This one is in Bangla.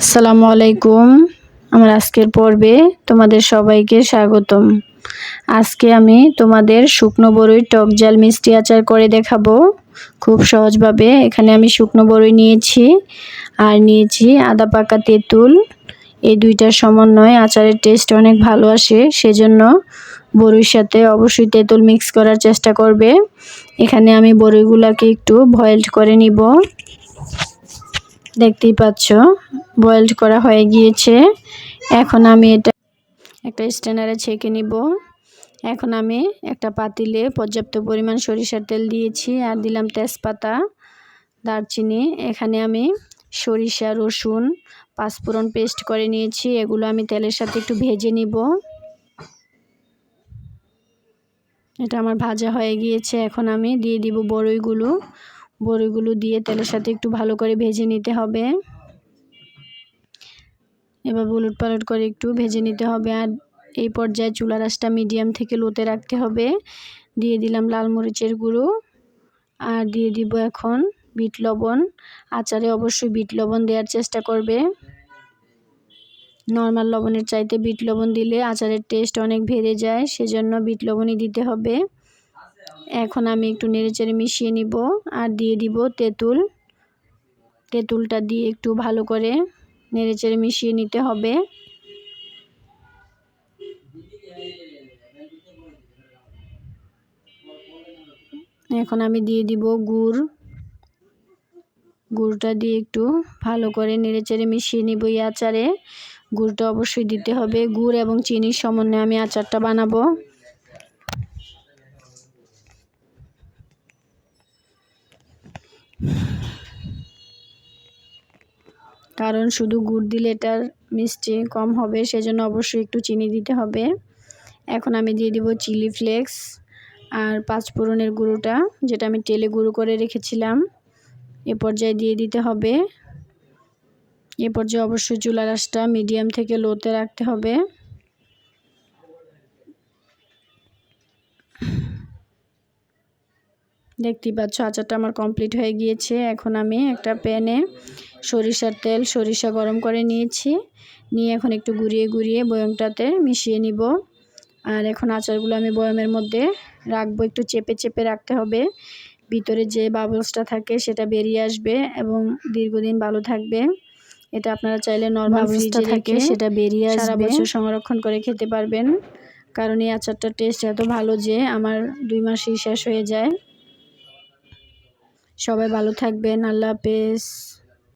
আসসালামু আলাইকুম। আমার আজকের পর্বে তোমাদের সবাইকে স্বাগতম। আজকে আমি তোমাদের শুকনো বড়ই টক জাল মিষ্টি আচার করে দেখাবো। খুব সহজভাবে এখানে আমি শুকনো বড়ই নিয়েছি আর নিয়েছি আদা পাকা তেঁতুল। এই দুইটার সমন্বয় আচারের টেস্ট অনেক ভালো আসে, সেজন্য বড়ির সাথে অবশ্যই তেঁতুল মিক্স করার চেষ্টা করবে। এখানে আমি বড়িগুলাকে একটু বয়েলড করে নিব। দেখতেই পাচ্ছ বয়েলড করা হয়ে গিয়েছে। এখন আমি এটা একটা স্ট্যান্ডারে ছেঁকে নিব। এখন আমি একটা পাতিলে পর্যাপ্ত পরিমাণ সরিষার তেল দিয়েছি আর দিলাম তেজপাতা, দারচিনি। এখানে আমি সরিষা, রসুন, পাঁচফোড়ন পেস্ট করে নিয়েছি। এগুলো আমি তেলের সাথে একটু ভেজে নিব। এটা আমার ভাজা হয়ে গিয়েছে। এখন আমি দিয়ে দিব বড়ইগুলো। বড়িগুলো দিয়ে তেলের সাথে একটু ভালো করে ভেজে নিতে হবে। এবার বুলুট পালট করে একটু ভেজে নিতে হবে আর এই পর্যায়ে চুলা রাসটা মিডিয়াম থেকে লোতে রাখতে হবে। দিয়ে দিলাম লাল মরিচের গুঁড়ো আর দিয়ে দিব এখন বিট লবণ। আচারে অবশ্যই বিট লবণ দেওয়ার চেষ্টা করবে। নর্মাল লবণের চাইতে বিট লবণ দিলে আচারের টেস্ট অনেক বেড়ে যায়, সেজন্য বিট লবণই দিতে হবে। এখন আমি একটু নেড়েচেড়ে মিশিয়ে নিব আর দিয়ে দিব তেঁতুল। তেঁতুলটা দিয়ে একটু ভালো করে নেড়েচেড়ে মিশিয়ে নিতে হবে। এখন আমি দিয়ে দিব গুড়। গুড়টা দিয়ে একটু ভালো করে নেড়েচেড়ে মিশিয়ে নিব এই আচারে। গুড়টা অবশ্যই দিতে হবে। গুড় এবং চিনির সমন্বয়ে আমি আচারটা বানাবো। কারণ শুধু গুড় দিলে এটার মিষ্টি কম হবে, সেজন্য অবশ্যই একটু চিনি দিতে হবে। এখন আমি দিয়ে দিব চিলি ফ্লেক্স আর পাঁচফোড়নের গুঁড়োটা, যেটা আমি তেলে গুঁড়ো করে রেখেছিলাম। এ পর্যায়ে দিয়ে দিতে হবে। এ পর্যায়ে অবশ্যই চুলা রাসটা মিডিয়াম থেকে লোতে রাখতে হবে। দেখতেই পাচ্ছ, আচারটা আমার কমপ্লিট হয়ে গিয়েছে। এখন আমি একটা প্যানে সরিষার তেল সরিষা গরম করে নিয়েছি। নিয়ে এখন একটু গুঁড়িয়ে গুঁড়িয়ে বয়মটাতে মিশিয়ে নিব। আর এখন আচারগুলো আমি বয়মের মধ্যে রাখব। একটু চেপে চেপে রাখতে হবে। ভিতরে যে বাবলসটা থাকে সেটা বেরিয়ে আসবে এবং দীর্ঘদিন ভালো থাকবে। এটা আপনারা চাইলে নর্মাল ফ্রিজে থাকে সেটা বেরিয়ে আসবে। সারা বছর সংরক্ষণ করে খেতে পারবেন। কারণ এই আচারটার টেস্ট এত ভালো যে আমার দুই মাসেই শেষ হয়ে যায়। সবাই ভালো থাকবেন। আল্লাহ হাফেজ।